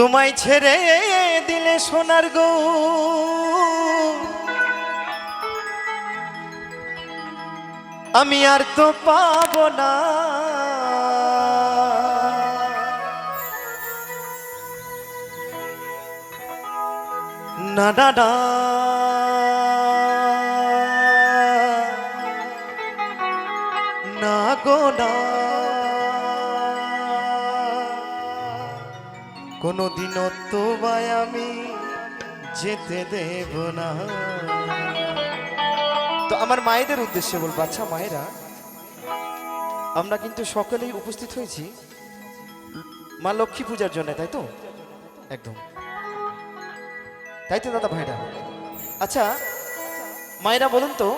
তোমায় ছেড়ে দিলে সোনার গো। আমি আর তো পাব না। না না না। না গো, না। কোনোদিনও তোমায় আমি যেতে দেব না। তো আমার মায়েদের উদ্দেশ্যে বলব বাচ্চা মায়েরা, আমরা কিন্তু সকলেই উপস্থিত হয়েছি মা লক্ষ্মী পূজার জন্য, তাই তো? একদম। তাই তো দাদা ভাইরা? আচ্ছা মায়েরা বলুন তো,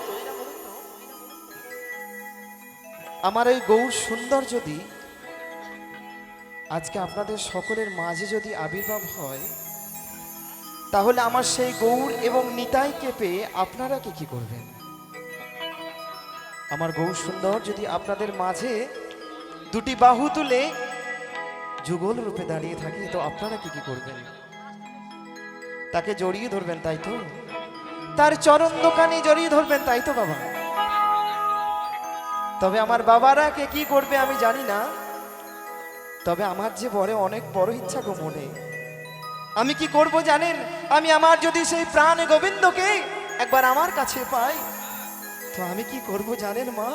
আমার এই গৌর সুন্দর যদি আজকে আপনাদের সকলের মাঝে যদি আবির্ভাব হয়, তাহলে আমার সেই গৌর এবং নিতাইকে পেয়ে আপনারা কি কি করবেন? আমার গৌর সুন্দর, যদি আপনাদের মাঝে দুটি বাহু তুলে যুগল রূপে দাঁড়িয়ে থাকে, তো আপনারা কি কি করবেন? তাকে জড়িয়ে ধরবেন, তাই তো? তার চরণ দোকানে জড়িয়ে ধরবেন, তাই তো বাবা? তবে আমার বাবারা কে কি করবে আমি জানি না। তবে আমার যে বড় অনেক বড় ইচ্ছা গো মনে। আমি কি করব জানেন? আমি আমার যদি সেই প্রাণ গোবিন্দকে একবার আমার কাছে পাই, তো আমি কি করব জানেন মা?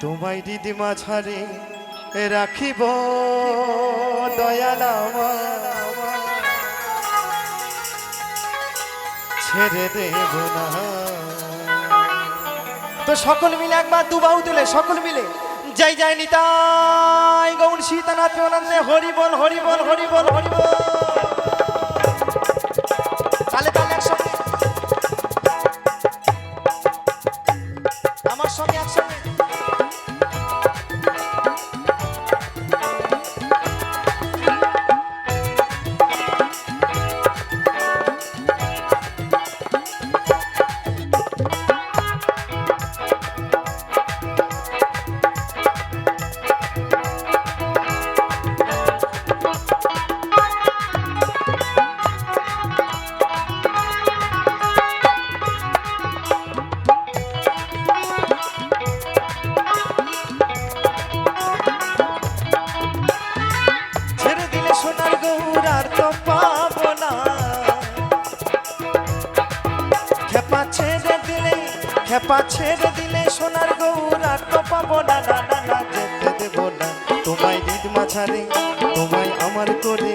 তোমায় দিদিমা ছাড়ে রাখিব দয়াল। ছেড়ে দেব না। তো সকল মিলে একবার দুবাহু তুলে, সকল মিলে। জয় জয় নিতাই গৌর সীতানাথ আনন্দে হরি বল হরি বল হরি বল হরি বল। আমার সঙ্গে একসঙ্গে। খেপা ছেড়ে দিলে খেপা ছেড়ে দিলে সোনার গৌর তো পাবো না না না যেতে দেবো না। তোমায় দিদ মাছারে তোমায় আমার করে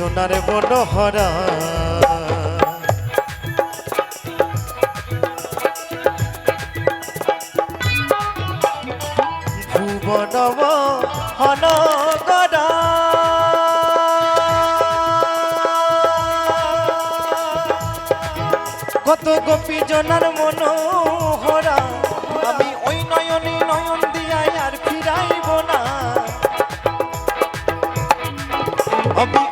গোপী জোনার বনহরা ভুবনম হন গোরা কত গোপী জনার মনোহরা। আমি ওই নয়নে নয়ন দিয়াই আর ফিরাইব না। আমি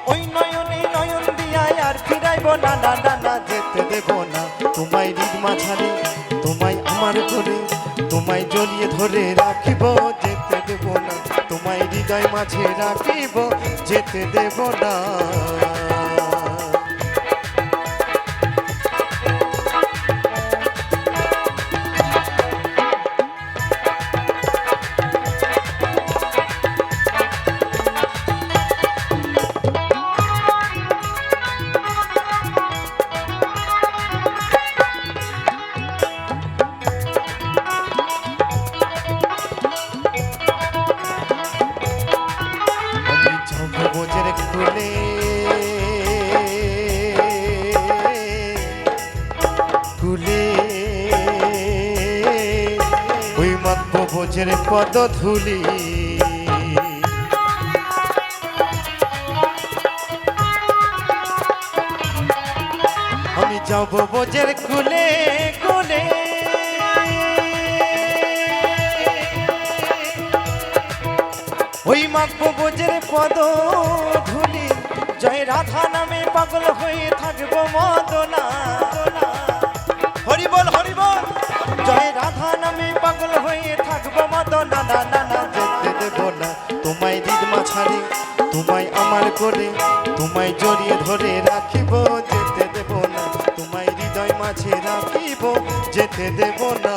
তোমায় রিদ মাঝারে, তোমায় আমার করে তোমায় জড়িয়ে ধরে রাখিব, যেতে দেব না। তোমায় হৃদয় মাঝে রাখিব, যেতে দেব না। পদ ধুলি। আমি যাব বোঝের কুলে কুলে। ওই মাগব বোঝের পদ ধুলি। জয় রাধা নামে পাগল হয়ে থাকব মদনা। হরিবল পাগল হয়ে থাকব মতো না না না দেব না। তোমায় দিদমা ছাড়ে তোমায় আমার করে, তোমায় জড়িয়ে ধরে রাখিব, যেতে দেব না। তোমায় হৃদয় মাঝে রাখিব, যেতে দেব না।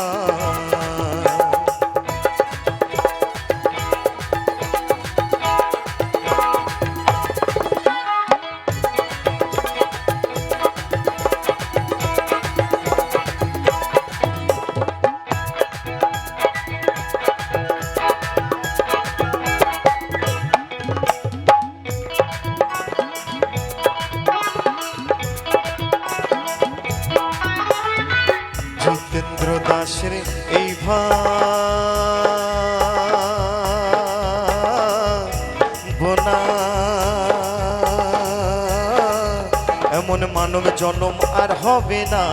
দাসের এই ভাবনা। এমন মানব জন্ম আর হবে না।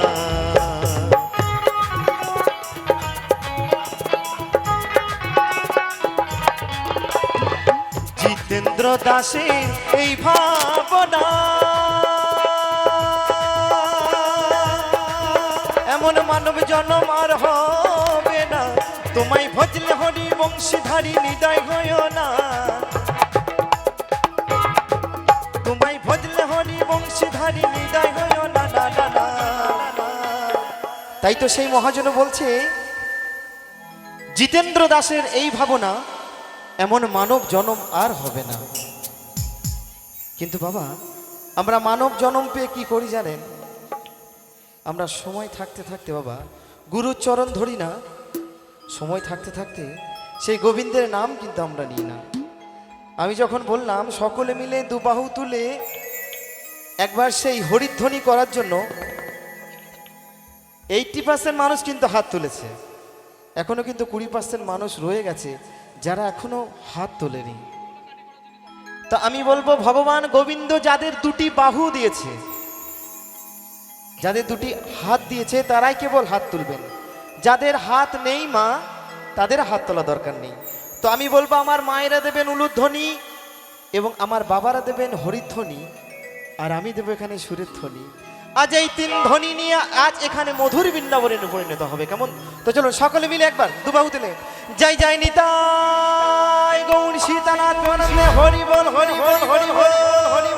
জিতেন্দ্র দাসের এই ভাবনা। এমন মানব জন্ম আর হবে না। তোমায় ভজলে হরি বংশীধারী নিদয় হয় না। তোমায় ভজলে হরি বংশীধারী নিদয় হয় না না না না। তাই তো সেই মহাজন বলছে, জিতেন্দ্র দাসের এই ভাবনা এমন মানব জনম আর হবে না। কিন্তু বাবা, আমরা মানব জনম পেয়ে কি করি জানেন? আমরা সময় থাকতে থাকতে, বাবা, গুরুর চরণ ধরি না। সময় থাকতে থাকতে সেই গোবিন্দের নাম কিন্তু আমরা নিই না। আমি যখন বললাম, সকলে মিলে দুবাহু তুলে একবার সেই হরিধ্বনি করার জন্য এইটটি পার্সেন্ট মানুষ কিন্তু হাত তুলেছে। এখনও কিন্তু কুড়ি পার্সেন্ট মানুষ রয়ে গেছে, যারা এখনও হাত তোলেনি। তা আমি বলব, ভগবান গোবিন্দ যাদের দুটি বাহু দিয়েছে যাদের দুটি হাত দিয়েছে, তারাই কেবল হাত তুলবেন। যাদের হাত নেই মা, তাদের হাত তোলা দরকার নেই। তো আমি বলব, আমার মায়েরা দেবেন উলুধ্বনি এবং আমার বাবারা দেবেন হরিধ্বনি, আর আমি দেবো এখানে সুরের ধ্বনি। আজ এই তিন ধ্বনি নিয়ে আজ এখানে মধুর বৃন্দাবনে পরিণত হবে, কেমন? তো চলো সকলে মিলে একবার দুবাহু তুলে যাই যাই নিতাই, গৌর সীতানাথ হরি বল হরি বল হরি বল হরি বল।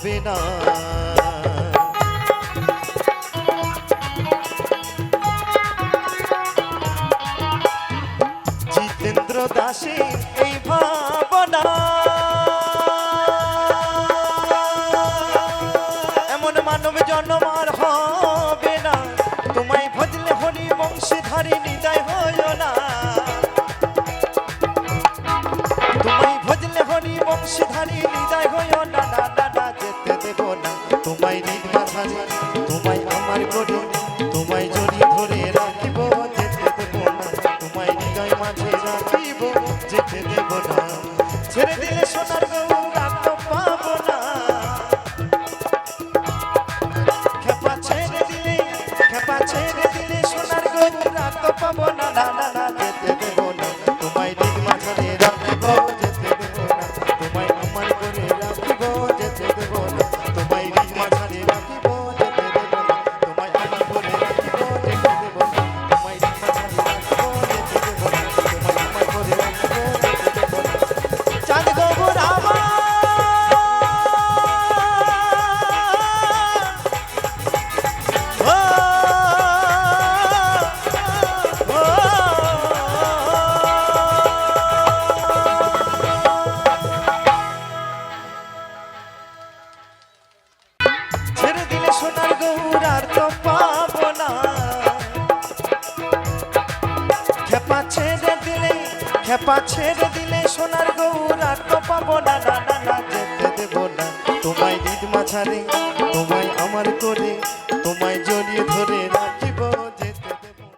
হবে না। জিতেন্দ্র দাসের এই ভাবনা। এমন মানব জন্ম আর হবে না। তোমায় ভজলে হরি বংশীধারী নিদয় হয় না। তোমায় ভজলে হরি বংশীধারী নিদয় হয় না। পাবো না না আর তো পাবো না। খেপা ছেড়ে দিলে, খেপা ছেড়ে দিলে সোনার গৌরার তো পাবো না না না যেতে দেবো না। তোমায় দিদ মাঝারে, তোমায় আমার করে